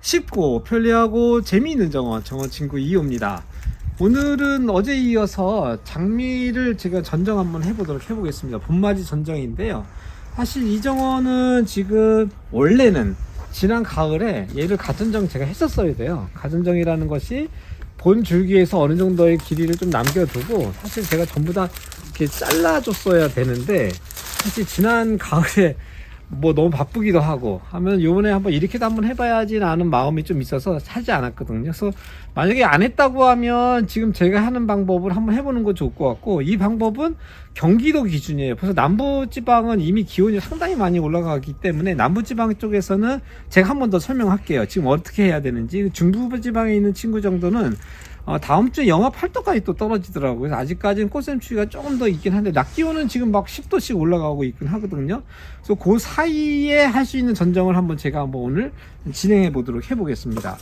쉽고 편리하고 재미있는 정원 정원 친구 2호입니다. 오늘은 어제 이어서 장미를 제가 전정 한번 해보도록 해보겠습니다. 봄맞이 전정인데요. 사실 이 정원은 지금 원래는 지난 가을에 얘를 가전정 제가 했었어야 돼요. 가전정이라는 것이 본 줄기에서 어느 정도의 길이를 좀 남겨두고 사실 제가 전부 다 이렇게 잘라줬어야 되는데 사실 지난 가을에 뭐 너무 바쁘기도 하고 하면 요번에 한번 이렇게도 한번 해봐야지라는 마음이 좀 있어서 하지 않았거든요. 그래서 만약에 안 했다고 하면 지금 제가 하는 방법을 한번 해보는 거 좋을 것 같고 이 방법은 경기도 기준이에요. 그래서 남부지방은 이미 기온이 상당히 많이 올라가기 때문에 남부지방 쪽에서는 제가 한 번 더 설명할게요. 지금 어떻게 해야 되는지 중부지방에 있는 친구 정도는 어, 다음 주에 영하 8도까지 또 떨어지더라고요. 그래서 아직까지는 꽃샘 추위가 조금 더 있긴 한데 낮 기온은 지금 막 10도씩 올라가고 있긴 하거든요. 그래서 그 사이에 할 수 있는 전정을 한번 제가 한번 오늘 진행해 보도록 해보겠습니다.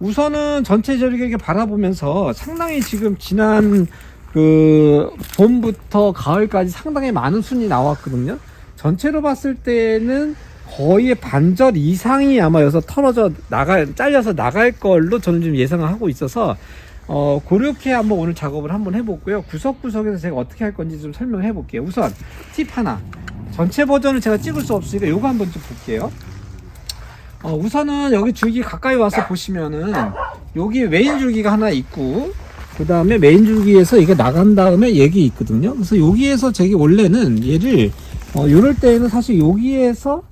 우선은 전체적으로 바라보면서 상당히 지금 지난 그 봄부터 가을까지 상당히 많은 순이 나왔거든요. 전체로 봤을 때는 거의 반절 이상이 아마 여기서 털어져 나가 잘려서 나갈 걸로 저는 지금 예상을 하고 있어서 어 그렇게 한번 오늘 작업을 한번 해볼고요. 구석구석에서 제가 어떻게 할 건지 좀 설명해 볼게요. 우선 팁 하나. 전체 버전을 제가 찍을 수 없으니까 요거 한번 좀 볼게요. 어, 우선은 여기 줄기 가까이 와서 보시면은 여기 메인 줄기가 하나 있고 그 다음에 메인 줄기에서 이게 나간 다음에 얘기 있거든요. 그래서 여기에서 제가 원래는 얘를 어, 요럴 때에는 사실 여기에서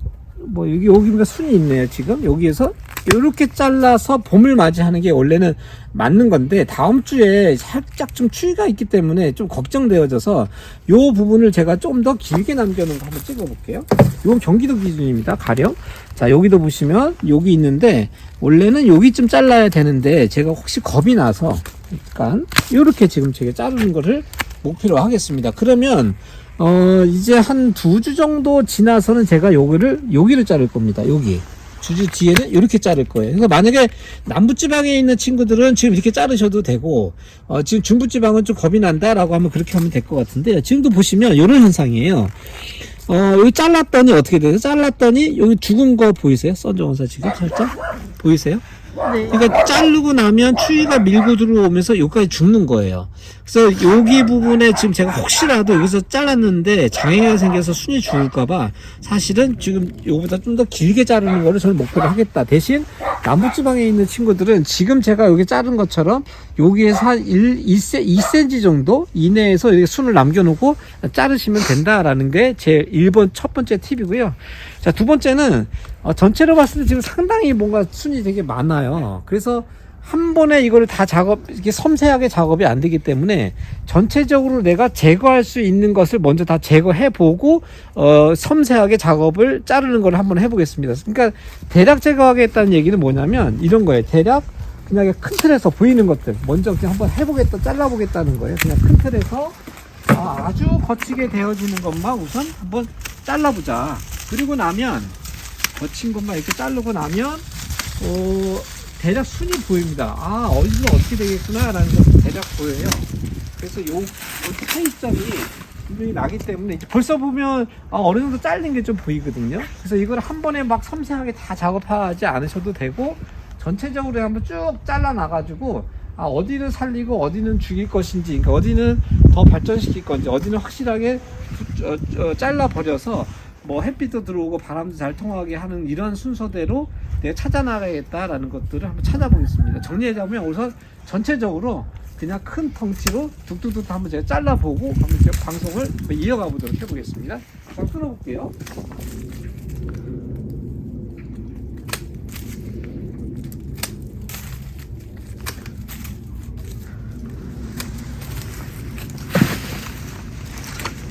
뭐 여기 여기가 순이 있네요. 지금 여기에서 이렇게 잘라서 봄을 맞이하는 게 원래는 맞는 건데 다음 주에 살짝 좀 추위가 있기 때문에 좀 걱정되어져서 요 부분을 제가 좀 더 길게 남겨놓은 거 한번 찍어 볼게요. 이건 경기도 기준입니다. 가령 자 여기도 보시면 여기 있는데 원래는 여기쯤 잘라야 되는데 제가 혹시 겁이 나서 약간 이렇게 지금 제가 자르는 거를 목표로 하겠습니다. 그러면 어 이제 한 두 주 정도 지나서는 제가 여기를 여기를 자를 겁니다. 여기 주주 뒤에는 이렇게 자를 거예요. 그래서 만약에 남부지방에 있는 친구들은 지금 이렇게 자르셔도 되고, 어, 지금 중부지방은 좀 겁이 난다라고 하면 그렇게 하면 될 것 같은데요. 지금도 보시면 이런 현상이에요. 어, 여기 잘랐더니 어떻게 돼요? 잘랐더니 여기 죽은 거 보이세요? 썬정원사 지금 살짝? 보이세요? 그러니까 자르고 나면 추위가 밀고 들어오면서 여기까지 죽는 거예요. 그래서 여기 부분에 지금 제가 혹시라도 여기서 잘랐는데 장애가 생겨서 순이 죽을까봐 사실은 지금 요보다 좀 더 길게 자르는 거를 저는 목표로 하겠다. 대신 남부지방에 있는 친구들은 지금 제가 여기 자른 것처럼 여기에서 한 1, 2cm, 2cm 정도 이내에서 이렇게 순을 남겨놓고 자르시면 된다라는 게 제 1번 첫 번째 팁이고요. 자, 두 번째는 어, 전체로 봤을 때 지금 상당히 뭔가 순이 되게 많아요. 그래서 한 번에 이거를 다 작업, 이게 섬세하게 작업이 안 되기 때문에 전체적으로 내가 제거할 수 있는 것을 먼저 다 제거해 보고, 어, 섬세하게 작업을 자르는 걸 한번 해보겠습니다. 그러니까 대략 제거하겠다는 얘기는 뭐냐면 이런 거예요. 대략 그냥 큰 틀에서 보이는 것들 먼저 그냥 한번 해보겠다, 잘라보겠다는 거예요. 그냥 큰 틀에서 아, 아주 거치게 되어지는 것만 우선 한번 잘라보자. 그리고 나면 거친 것만 이렇게 자르고 나면 어, 대략 순이 보입니다. 아 어디서 어떻게 되겠구나라는 것이 대략 보여요. 그래서 요, 요 차이점이 분명히 나기 때문에 벌써 보면 아, 어느 정도 잘린 게 좀 보이거든요. 그래서 이걸 한 번에 막 섬세하게 다 작업하지 않으셔도 되고 전체적으로 한번 쭉 잘라 놔가지고 아, 어디는 살리고 어디는 죽일 것인지, 그러니까 어디는 더 발전시킬 건지, 어디는 확실하게 어, 어, 잘라 버려서 뭐 햇빛도 들어오고 바람도 잘 통하게 하는 이런 순서대로 내가 찾아 나가겠다라는 것들을 한번 찾아보겠습니다. 정리하자면 우선 전체적으로 그냥 큰 덩치로 뚝뚝뚝 한번 제가 잘라보고 한번 제가 방송을 이어가 보도록 해보겠습니다. 잠깐 끊어볼게요.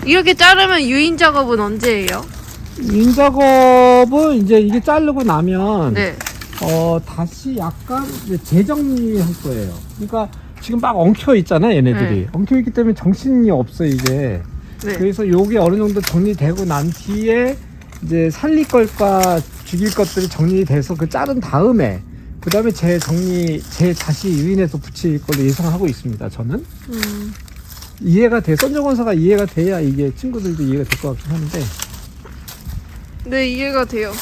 이렇게 자르면 유인 작업은 언제예요? 인 작업은 이제 이게 자르고 나면 네. 어 다시 약간 이제 재정리할 거예요. 그러니까 지금 막 엉켜 있잖아 얘네들이 네. 엉켜 있기 때문에 정신이 없어 이게. 네. 그래서 요게 어느 정도 정리되고 난 뒤에 이제 살릴 것과 죽일 것들이 정리돼서 그 자른 다음에 그 다음에 재 정리 재 다시 유인해서 붙일 걸로 예상하고 있습니다. 저는 음. 이해가 돼 선정 원사가 이해가 돼야 이게 친구들도 이해가 될 것 같긴 한데. 네, 이해가 돼요.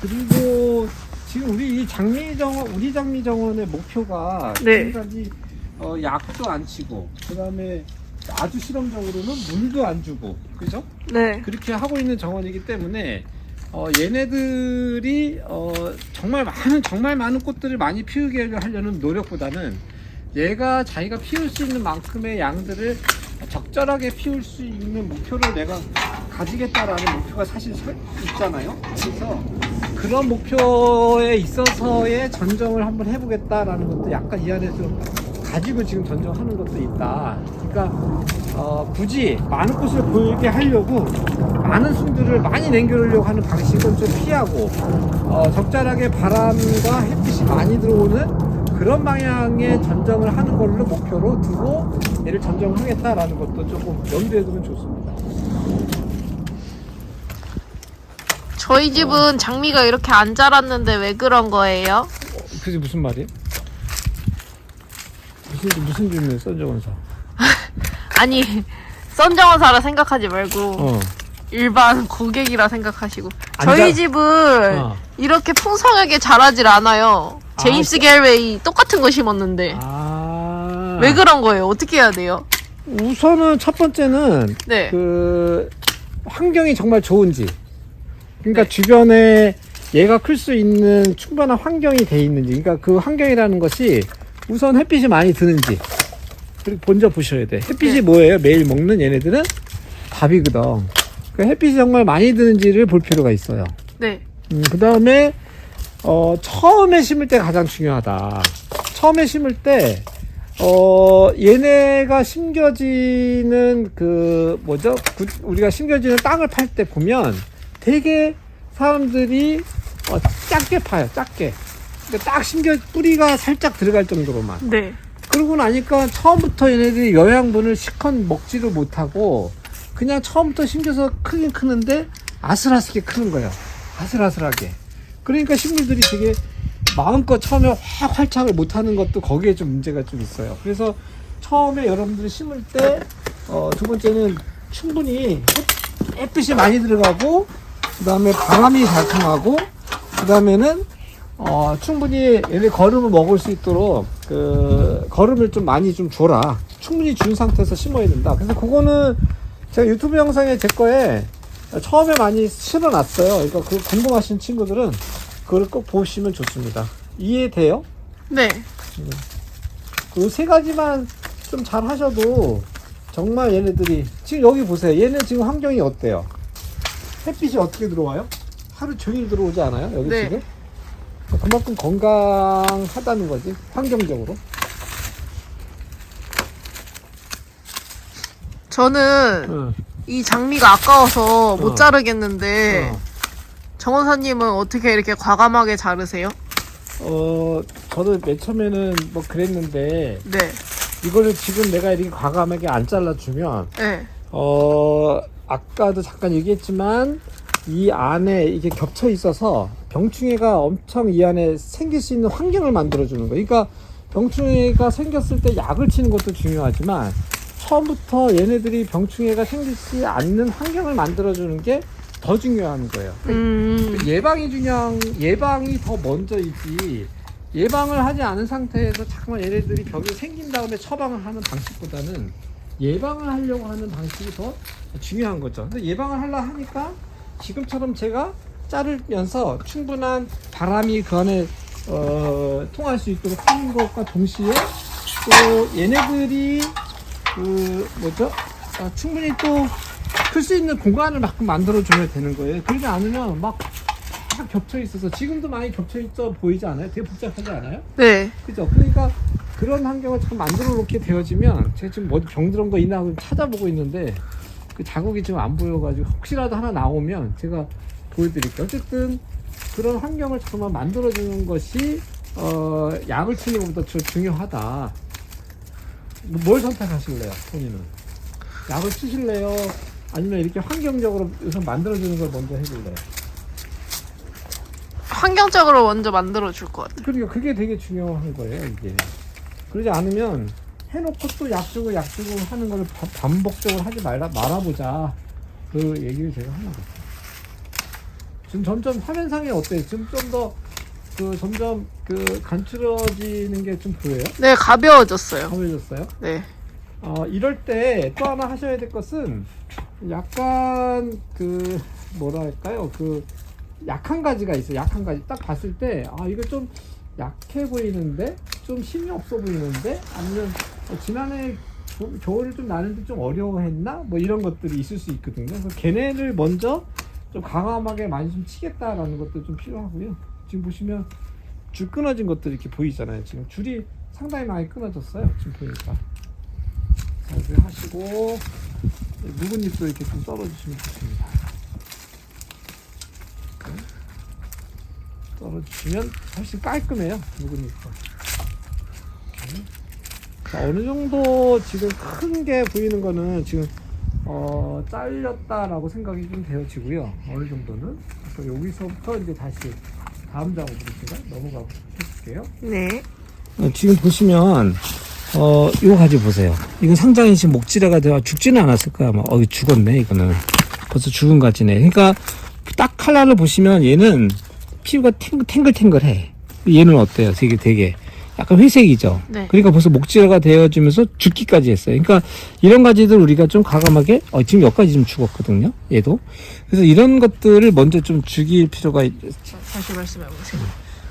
그리고 지금 우리 이 장미정원 우리 장미정원의 목표가 네. 지금까지 어, 약도 안 치고 그다음에 아주 실험적으로는 물도 안 주고 그죠? 네. 그렇게 하고 있는 정원이기 때문에 어, 얘네들이 어, 정말 많은 정말 많은 꽃들을 많이 피우게 하려는 노력보다는 얘가 자기가 피울 수 있는 만큼의 양들을 적절하게 피울 수 있는 목표를 내가 가지겠다라는 목표가 사실 서- 있잖아요. 그래서 그런 목표에 있어서의 전정을 한번 해보겠다라는 것도 약간 이 안에 좀 가지고 지금 전정하는 것도 있다. 그러니까 어, 굳이 많은 꽃을 보이게 하려고 많은 순들을 많이 남겨놓으려고 하는 방식은 좀 피하고 어, 적절하게 바람과 햇빛이 많이 들어오는 그런 방향의 전정을 하는 걸로 목표로 두고 얘를 전정하겠다라는 것도 조금 염두에 두면 좋습니다. 저희 집은 장미가 이렇게 안 자랐는데 왜 그런 거예요? 그게 무슨 말이에요? 무슨 무슨 질문이에요, 선정원사? 아니, 썬정원사라 생각하지 말고 어. 일반 고객이라 생각하시고 안 저희 자- 집은 어. 이렇게 풍성하게 자라질 않아요. 아, 제임스 갤웨이 똑같은 거 심었는데 아. 왜 그런 거예요? 어떻게 해야 돼요? 우선은 첫 번째는 네. 그 환경이 정말 좋은지 그러니까 네. 주변에 얘가 클 수 있는 충분한 환경이 돼 있는지 그러니까 그 환경이라는 것이 우선 햇빛이 많이 드는지 그리고 먼저 보셔야 돼 햇빛이 네. 뭐예요 매일 먹는 얘네들은 밥이거든 그 햇빛이 정말 많이 드는지를 볼 필요가 있어요 네. 그 다음에 어, 처음에 심을 때 가장 중요하다. 처음에 심을 때 어, 얘네가 심겨지는 그 뭐죠? 구- 우리가 심겨지는 땅을 팔 때 보면 되게 사람들이 어, 작게 파요. 작게. 그러니까 딱 심겨 뿌리가 살짝 들어갈 정도로만. 네. 그러고 나니까 처음부터 얘네들이 영양분을 실컷 먹지를 못하고 그냥 처음부터 심겨서 크긴 크는데 아슬아슬하게 크는 거예요. 아슬아슬하게. 그러니까 식물들이 되게 마음껏 처음에 확 활착을 못하는 것도 거기에 좀 문제가 좀 있어요. 그래서 처음에 여러분들이 심을 때, 어, 두 번째는 충분히 햇- 햇빛이 많이 들어가고, 그 다음에 바람이 잘 통하고, 그 다음에는 어, 충분히 얘네 거름을 먹을 수 있도록 그 거름을 좀 많이 좀 줘라. 충분히 준 상태에서 심어야 된다. 그래서 그거는 제가 유튜브 영상에 제 거에 처음에 많이 실어놨어요. 그러니까 그 궁금하신 친구들은 그걸 꼭 보시면 좋습니다. 이해돼요? 네. 그 세 가지만 좀 잘 하셔도 정말 얘네들이 지금 여기 보세요. 얘네 지금 환경이 어때요? 햇빛이 어떻게 들어와요? 하루 종일 들어오지 않아요? 여기 네. 지금? 그만큼 건강하다는 거지 환경적으로. 저는 응. 이 장미가 아까워서 못 어. 자르겠는데 어. 정 원사님은 어떻게 이렇게 과감하게 자르세요? 어, 저도 맨 처음에는 뭐 그랬는데 네. 이거를 지금 내가 이렇게 과감하게 안 잘라주면 네. 어, 아까도 잠깐 얘기했지만 이 안에 이게 겹쳐 있어서 병충해가 엄청 이 안에 생길 수 있는 환경을 만들어 주는 거예요. 그러니까 병충해가 생겼을 때 약을 치는 것도 중요하지만 처음부터 얘네들이 병충해가 생기지 않는 환경을 만들어 주는 게 더 중요한 거예요. 음. 예방이 중요한 예방이 더 먼저이지 예방을 하지 않은 상태에서 잠깐만 얘네들이 병이 생긴 다음에 처방을 하는 방식보다는 예방을 하려고 하는 방식이 더 중요한 거죠. 근데 예방을 하려 하니까 지금처럼 제가 자르면서 충분한 바람이 그 안에 어, 통할 수 있도록 하는 것과 동시에 또 얘네들이 그 뭐죠? 아, 충분히 또 클 수 있는 공간을 막 만들어 줘야 되는 거예요. 그러지 않으면 막, 막 겹쳐 있어서 지금도 많이 겹쳐 있어 보이지 않아요? 되게 복잡하지 않아요? 네. 그죠? 그러니까 그런 환경을 참 만들어 놓게 되어지면 제가 지금 뭐 병들은 거 있나 하고 찾아보고 있는데 그 자국이 지금 안 보여가지고 혹시라도 하나 나오면 제가 보여드릴게요. 어쨌든 그런 환경을 정말 만들어주는 것이 어, 약을 치는 것보다 더 중요하다. 뭐뭘 선택하실래요, 본인은? 약을 치실래요? 아니면 이렇게 환경적으로 우선 만들어주는 걸 먼저 해줄래요? 환경적으로 먼저 만들어 줄 것 같아요. 그러니까 그게 되게 중요한 거예요, 이게. 그러지 않으면 해놓고 또 약 주고 약 주고 하는 걸 바- 반복적으로 하지 말라, 말아보자. 그 얘기를 제가 하는 거죠. 지금 점점 화면상에 어때요? 지금 좀 더 그 점점 그 간추러지는 게 좀 보여요? 네, 가벼워졌어요. 가벼워졌어요? 네. 어, 이럴 때 또 하나 하셔야 될 것은 약간 그 뭐랄까요 그 약한 가지가 있어요 약한 가지 딱 봤을 때 아 이거 좀 약해 보이는데 좀 힘이 없어 보이는데 아니면 어, 지난해 조- 겨울을 좀 나는데 좀 어려워했나? 뭐 이런 것들이 있을 수 있거든요. 그래서 걔네를 먼저 좀 과감하게 많이 좀 치겠다라는 것도 좀 필요하고요. 지금 보시면 줄 끊어진 것들이 이렇게 보이잖아요 지금. 줄이 상당히 많이 끊어졌어요 지금 보니까. 자, 이렇게 하시고 묵은잎도 이렇게 좀 썰어주시면 좋습니다. 썰어주시면 훨씬 깔끔해요. 네. 자, 어느 정도 지금 큰 게 보이는 거는 지금 어, 잘렸다라고 생각이 좀 되어지고요. 어느 정도는. 그래서 여기서부터 이제 다시 다음 작업으로 제가 넘어가 볼게요. 네. 어, 지금 보시면 어 이거 가지 보세요. 이건 상당히 지금 목지레가 되어 죽지는 않았을 거야. 아마 어 죽었네 이거는 벌써 죽은 가지네. 그러니까 딱 칼라를 보시면 얘는 피부가 탱글, 탱글탱글해. 얘는 어때요? 되게 되게 약간 회색이죠. 네. 그러니까 벌써 목지레가 되어지면서 죽기까지 했어요. 그러니까 이런 가지들 우리가 좀 과감하게 어, 지금 여기까지 좀 죽었거든요. 얘도. 그래서 이런 것들을 먼저 좀 죽일 필요가 있, 자, 다시 말씀해 보세요.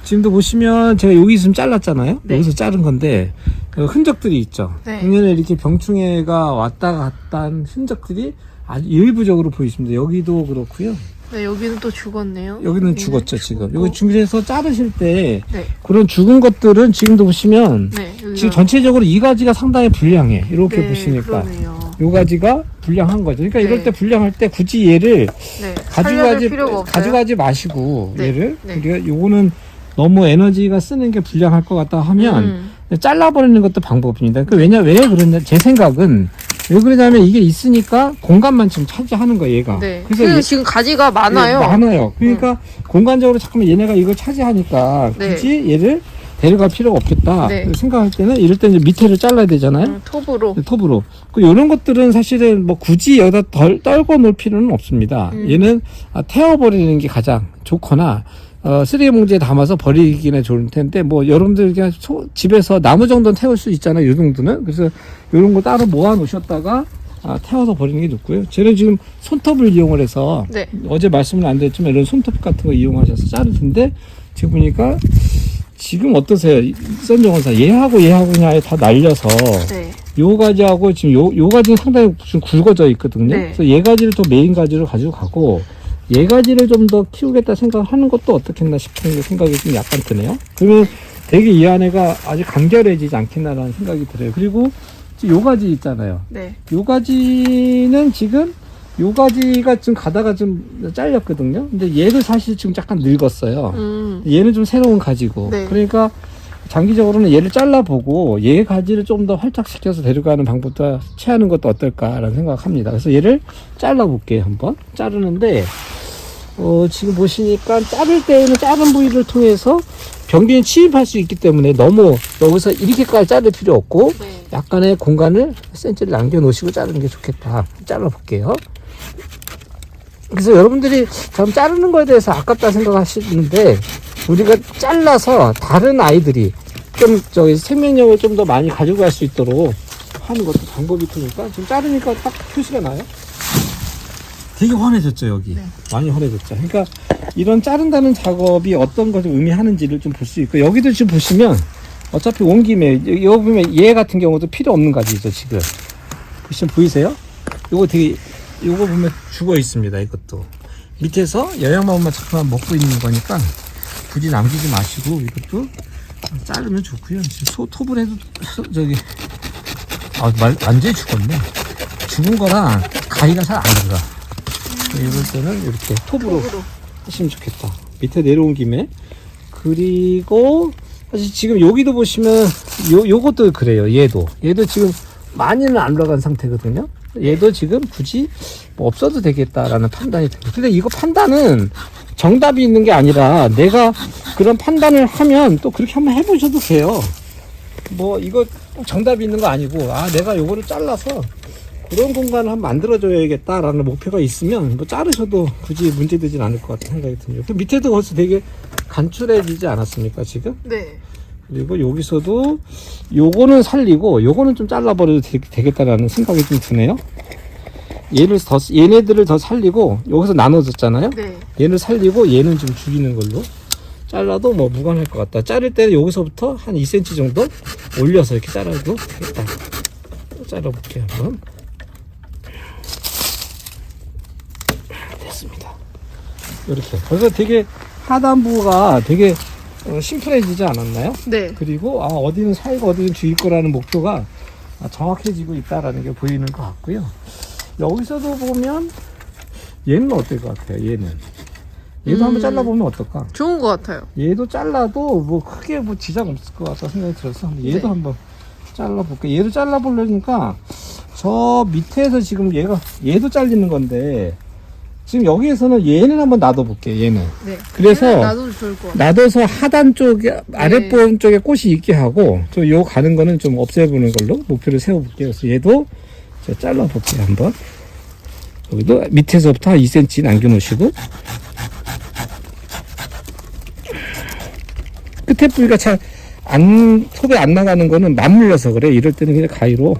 지금도 보시면 제가 여기 있으면 잘랐잖아요. 네. 여기서 자른 건데 그 흔적들이 있죠. 네. 작년에 이렇게 병충해가 왔다 갔다 한 흔적들이 아주 일부적으로 보이십니다. 여기도 그렇고요. 네, 여기는 또 죽었네요. 여기는 여기는 죽었죠 지금. 여기 준비해서 자르실 때 네. 그런 죽은 것들은 지금도 보시면 네. 지금 전체적으로 이 가지가 상당히 불량해. 이렇게 네, 보시니까 그러네요. 요 가지가 불량한 거죠. 그러니까 이럴 네. 때 불량할 때 굳이 얘를 네. 가져가지. 가져가지 마시고 네. 얘를 네. 우리가 요거는 너무 에너지가 쓰는 게 불량할 것 같다 하면 음. 잘라버리는 것도 방법입니다. 그 왜냐 왜 그러냐 제 생각은 왜 그러냐면 이게 있으니까 공간만 지금 차지하는 거예요 얘가. 네. 그래서 얘- 지금 가지가 많아요. 예, 많아요. 그러니까 공간적으로 잠깐만 얘네가 이걸 차지하니까 네. 굳이 얘를 데려갈 필요가 없겠다 네. 생각할 때는 이럴 때 이제 밑에를 잘라야 되잖아요. 음, 톱으로. 톱으로. 그 이런 것들은 사실은 뭐 굳이 여기다 덜 떨궈 놓을 필요는 없습니다. 음. 얘는 아, 태워버리는 게 가장 좋거나 어, 쓰레기 봉지에 담아서 버리기는 좋을 텐데 뭐 여러분들 그냥 소- 집에서 나무 정도는 태울 수 있잖아요. 이 정도는. 그래서 이런 거 따로 모아 놓으셨다가 아, 태워서 버리는 게 좋고요. 저는 지금 손톱을 이용을 해서 네. 어제 말씀을 안 드렸지만 이런 손톱 같은 거 이용하셔서 자르는데 지금 보니까 지금 어떠세요? 썬정원사 얘하고 얘하고 그냥 다 날려서 네. 요 가지하고 지금 요, 요 가지는 상당히 좀 굵어져 있거든요. 네. 그래서 얘 가지를 또 메인 가지로 가지고 가고 얘 가지를 좀 더 키우겠다 생각하는 것도 어떻겠나 싶은 생각이 좀 약간 드네요. 그러면 되게 이 안에가 아주 간결해지지 않겠나라는 생각이 들어요. 그리고 지금 요 가지 있잖아요. 네. 요 가지는 지금 요 가지가 지금 가다가 좀 잘렸거든요. 근데 얘도 사실 지금 약간 늙었어요. 음. 얘는 좀 새로운 가지고 네. 그러니까 장기적으로는 얘를 잘라보고 얘 가지를 좀 더 활착시켜서 데려가는 방법도 취하는 것도 어떨까라는 생각합니다. 그래서 얘를 잘라볼게요 한번 자르는데 어, 지금 보시니까 자를 때에는 작은 부위를 통해서 병균이 침입할 수 있기 때문에 너무 여기서 이렇게까지 자를 필요 없고 네. 약간의 공간을 센치를 남겨 놓으시고 자르는 게 좋겠다. 잘라 볼게요. 그래서 여러분들이 좀 자르는 거에 대해서 아깝다 생각하시는데 우리가 잘라서 다른 아이들이 좀 저기 생명력을 좀 더 많이 가지고 갈 수 있도록 하는 것도 방법이 있으니까 지금 자르니까 딱 표시가 나요. 되게 환해졌죠 여기. 네. 많이 환해졌죠. 그러니까 이런 자른다는 작업이 어떤 것을 의미하는지를 좀 볼 수 있고 여기도 지금 보시면 어차피 온 김에 여기 보면 얘 같은 경우도 필요 없는 가지죠 지금. 보시면 보이세요? 요거 되게 요거 보면 죽어 있습니다 이것도. 밑에서 영양만만 잠깐만 먹고 있는 거니까 굳이 남기지 마시고 이것도 자르면 좋고요. 지금 소 톱을 해도 소- 저기 아 말 완전히 죽었네. 죽은 거랑 가위가 잘 안 들어가 이럴 때는 이렇게 톱으로 톱으로. 하시면 좋겠다. 밑에 내려온 김에. 그리고, 사실 지금 여기도 보시면, 요, 요것도 그래요. 얘도. 얘도 지금 많이는 안 올라간 상태거든요. 얘도 지금 굳이 뭐 없어도 되겠다라는 판단이 듭니다. 근데 이거 판단은 정답이 있는 게 아니라 내가 그런 판단을 하면 또 그렇게 한번 해보셔도 돼요. 뭐 이거 꼭 정답이 있는 거 아니고, 아, 내가 요거를 잘라서 그런 공간을 한번 만들어줘야겠다라는 목표가 있으면 뭐 자르셔도 굳이 문제되진 않을 것 같은 생각이 듭니다. 그 밑에도 벌써 되게 간출해지지 않았습니까 지금? 네. 그리고 여기서도 요거는 살리고 요거는 좀 잘라버려도 되, 되겠다라는 생각이 좀 드네요. 얘를 더 얘네들을 더 살리고 여기서 나눠졌잖아요. 네. 얘를 살리고 얘는 좀 죽이는 걸로 잘라도 뭐 무관할 것 같다. 자를 때는 여기서부터 한 2cm 정도 올려서 이렇게 잘라도 되겠다. 잘라볼게요 한번. 됐습니다. 이렇게. 그래서 되게 하단부가 되게 어, 심플해지지 않았나요? 네. 그리고 아 어디는 살고 어디는 죽일 거라는 목표가 아, 정확해지고 있다라는 게 보이는 것 같고요. 여기서도 보면 얘는 어떨 것 같아요? 얘는 얘도 음. 한번 잘라보면 어떨까? 좋은 것 같아요. 얘도 잘라도 뭐 크게 뭐 지장 없을 것 같다 생각이 들어서 한번 얘도 네. 한번 잘라볼게요. 얘도 잘라보려니까 저 밑에서 지금 얘가 얘도 잘리는 건데 지금 여기에서는 얘는 한번 놔둬볼게요. 얘는 네. 그래서 얘는 놔둬도 좋을 것 같아요. 놔둬서 하단 쪽에 아랫부분 쪽에 꽃이 있게 하고 저 요 가는 거는 좀 없애보는 걸로 목표를 세워볼게요. 그래서 얘도 제가 잘라볼게요 한번. 여기도 밑에서부터 한 2cm 남겨놓으시고 끝에 뿌리가 잘 안 톱에 안 나가는 거는 맞물려서 그래. 이럴 때는 그냥 가위로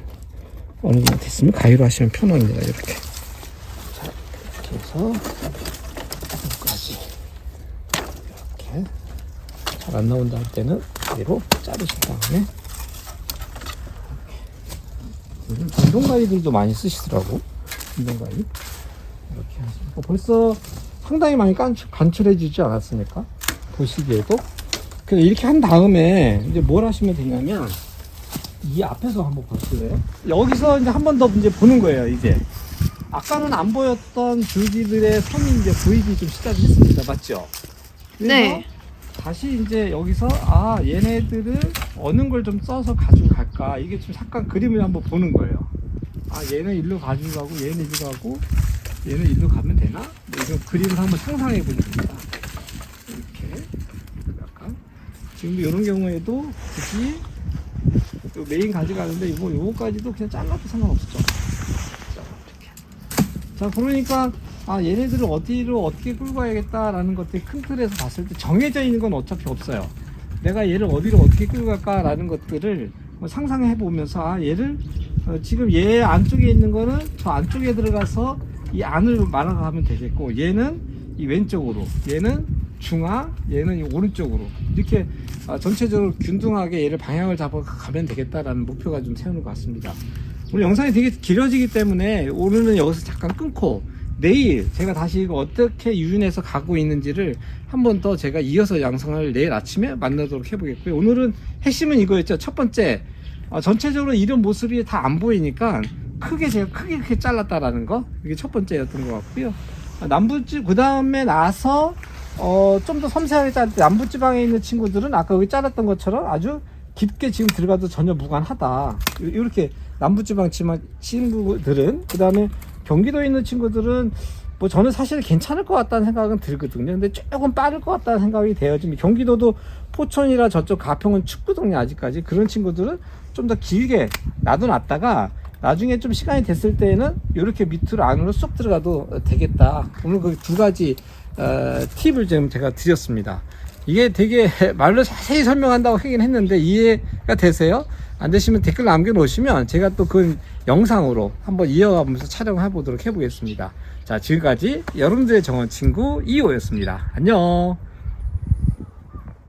어느 정도 됐으면 가위로 하시면 편합니다. 이렇게. 해서 여기까지. 이렇게. 잘 안 나온다 할 때는 얘로 자르신 다음에. 요즘 전동가위들도 많이 쓰시더라고. 전동가위. 이렇게 하시고. 벌써 상당히 많이 간출, 간출해지지 않았습니까? 보시기에도. 이렇게 한 다음에 이제 뭘 하시면 되냐면 이 앞에서 한번 보실래요? 여기서 이제 한 번 더 이제 보는 거예요 이제 아까는 안 보였던 줄기들의 선이 이제 보이기 좀 시작을 했습니다 맞죠? 그래서 네. 다시 이제 여기서 아 얘네들을 어느 걸 좀 써서 가지고 갈까 이게 좀 잠깐 그림을 한번 보는 거예요 아 얘는 일로 가지고 가고 얘는 일로 가고 얘는 일로 가면 되나? 뭐 이런 그림을 한번 상상해 보는 겁니다 이렇게 약간 지금 이런 경우에도 굳이 또 메인 가져가는데 이거 요거까지도 그냥 잘라도 상관없었죠. 자 그러니까 아 얘네들을 어디로 어떻게 끌고 가야겠다라는 것들이 큰 틀에서 봤을 때 정해져 있는 건 어차피 없어요. 내가 얘를 어디로 어떻게 끌고 갈까라는 것들을 뭐 상상해 보면서 아 얘를 어, 지금 얘 안쪽에 있는 거는 저 안쪽에 들어가서 이 안을 말아가면 되겠고 얘는 이 왼쪽으로 얘는 중앙 얘는 이 오른쪽으로 이렇게 아, 전체적으로 균등하게 얘를 방향을 잡아 가면 되겠다라는 목표가 좀 세우는 것 같습니다. 오늘 영상이 되게 길어지기 때문에 오늘은 여기서 잠깐 끊고 내일 제가 다시 이거 어떻게 유인해서 가고 있는지를 한 번 더 제가 이어서 양성을 내일 아침에 만나도록 해보겠고요. 오늘은 핵심은 이거였죠. 첫 번째, 어, 전체적으로 이런 모습이 다 안 보이니까 크게 제가 크게 크게 잘랐다라는 거 이게 첫 번째였던 것 같고요. 어, 남부지 그 다음에 나서 어, 좀 더 섬세하게 자를 때 남부지방에 있는 친구들은 아까 여기 잘랐던 것처럼 아주 깊게 지금 들어가도 전혀 무관하다. 이렇게 남부지방 지방 친구들은 그 다음에 경기도에 있는 친구들은 뭐 저는 사실 괜찮을 것 같다는 생각은 들거든요. 근데 조금 빠를 것 같다는 생각이 돼요. 지금 경기도도 포천이라 저쪽 가평은 축구동네 아직까지 그런 친구들은 좀 더 길게 놔둬놨다가 나중에 좀 시간이 됐을 때에는 이렇게 밑으로 안으로 쏙 들어가도 되겠다. 오늘 그 두 가지 어, 팁을 지금 제가 드렸습니다. 이게 되게 말로 자세히 설명한다고 하긴 했는데 이해가 되세요? 안 되시면 댓글 남겨놓으시면 제가 또 그 영상으로 한번 이어가면서 촬영해 보도록 해보겠습니다. 자, 지금까지 여러분들의 정원 친구 이호였습니다. 안녕!